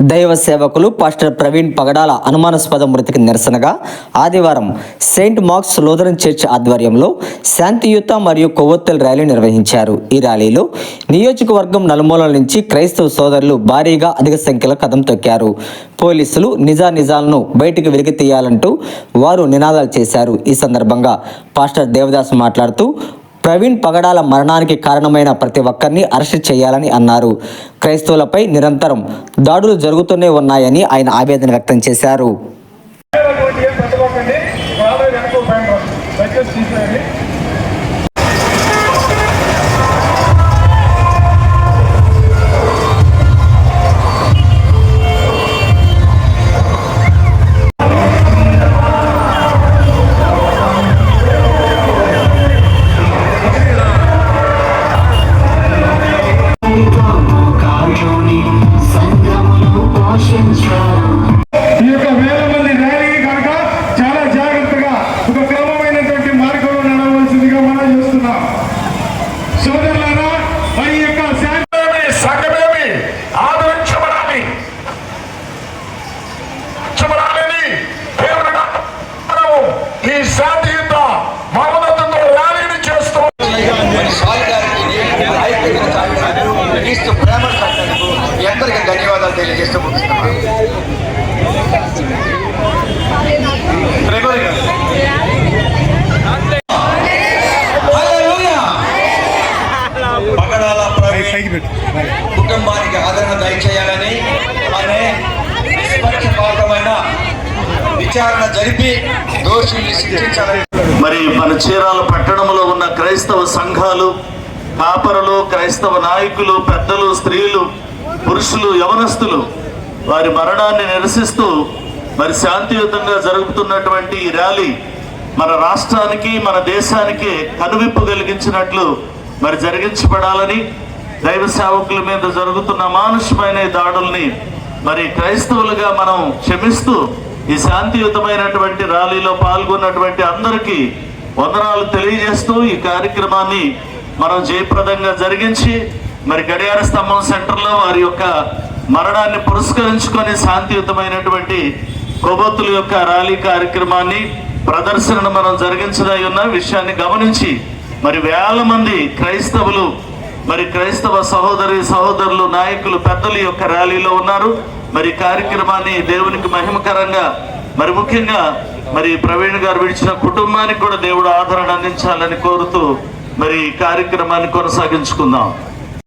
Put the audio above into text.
దైవ సేవకులు పాస్టర్ ప్రవీణ్ పగడాల అనుమానాస్పద మృతికి నిరసనగా ఆదివారం సెయింట్ మార్క్స్ లోదరన్ చర్చ్ ఆధ్వర్యంలో శాంతియుత మరియు కొవ్వొత్తుల ర్యాలీ నిర్వహించారు. ఈ ర్యాలీలో నియోజకవర్గం నలుమూలల నుంచి క్రైస్తవ సోదరులు భారీగా అధిక సంఖ్యలో కదం తొక్కారు. పోలీసులు నిజా నిజాలను బయటికి వెలికి తీయాలంటూ వారు నినాదాలు చేశారు. ఈ సందర్భంగా పాస్టర్ దేవదాస్ మాట్లాడుతూ ప్రవీణ్ పగడాల మరణానికి కారణమైన ప్రతి ఒక్కరిని అరెస్ట్ చేయాలని అన్నారు. క్రైస్తవులపై నిరంతరం దాడులు జరుగుతూనే ఉన్నాయని ఆయన ఆవేదన వ్యక్తం చేశారు. ఈ యొక్క వేల మంది ర్యాలీ కనుక చాలా జాగ్రత్తగా ఒక క్రమమైనటువంటి మార్గంలో నడవలసిందిగా మనం చేస్తున్నాం. సోదరులారా మరి యొక్క సంఘమేమి ఆదరించబడాలి. ఈ శాంతియుత ర్యాలీని చేస్తూ క్రీస్తు ప్రేమ ఎందరికీ ధన్యవాదాలు తెలియజేస్తూ ముగిస్తున్నాను గ్రెగోరీ గారు. పగడాల ప్రవీణ్ కుటుంబానికి ఆదరణ దయచేయాలని అనే నిష్పక్షపాతమైన విచారణ జరిపి దోషుల్ని శిక్షించాలని. మరి మన చీరాల పట్టణంలో ఉన్న క్రైస్తవ సంఘాలు కాపరులు క్రైస్తవ నాయకులు పెద్దలు స్త్రీలు పురుషులు యవనస్తులు వారి మరణాన్ని నిరసిస్తూ మరి శాంతియుతంగా జరుగుతున్నటువంటి ఈ ర్యాలీ మన రాష్ట్రానికి మన దేశానికి కనువిప్పు కలిగించినట్లు మరి జరిగించబడాలని దైవ సేవకుల మీద జరుగుతున్న మానుషమైన దాడుల్ని మరి క్రైస్తవులుగా మనం క్షమిస్తూ ఈ శాంతియుతమైనటువంటి ర్యాలీలో పాల్గొన్నటువంటి అందరికీ వందనాలు తెలియజేస్తూ ఈ కార్యక్రమాన్ని మనం జయప్రదంగా జరిగించి మరి గడియార స్తంభం సెంటర్లో వారి యొక్క మరణాన్ని పురస్కరించుకొని శాంతియుతమైనటువంటి కొవ్వొత్తుల యొక్క ర్యాలీ కార్యక్రమాన్ని ప్రదర్శనను మనం జరిగించదై ఉన్న విషయాన్ని గమనించి మరి వేల మంది క్రైస్తవులు మరి క్రైస్తవ సహోదరి సహోదరులు నాయకులు పెద్దలు యొక్క ర్యాలీలో ఉన్నారు. మరి కార్యక్రమాన్ని దేవునికి మహిమకరంగా మరి ముఖ్యంగా మరి ప్రవీణ్ గారు విడిచిన కుటుంబానికి కూడా దేవుడు ఆదరణ అందించాలని కోరుతూ మరి ఈ కార్యక్రమాన్ని కొనసాగించుకుందాం.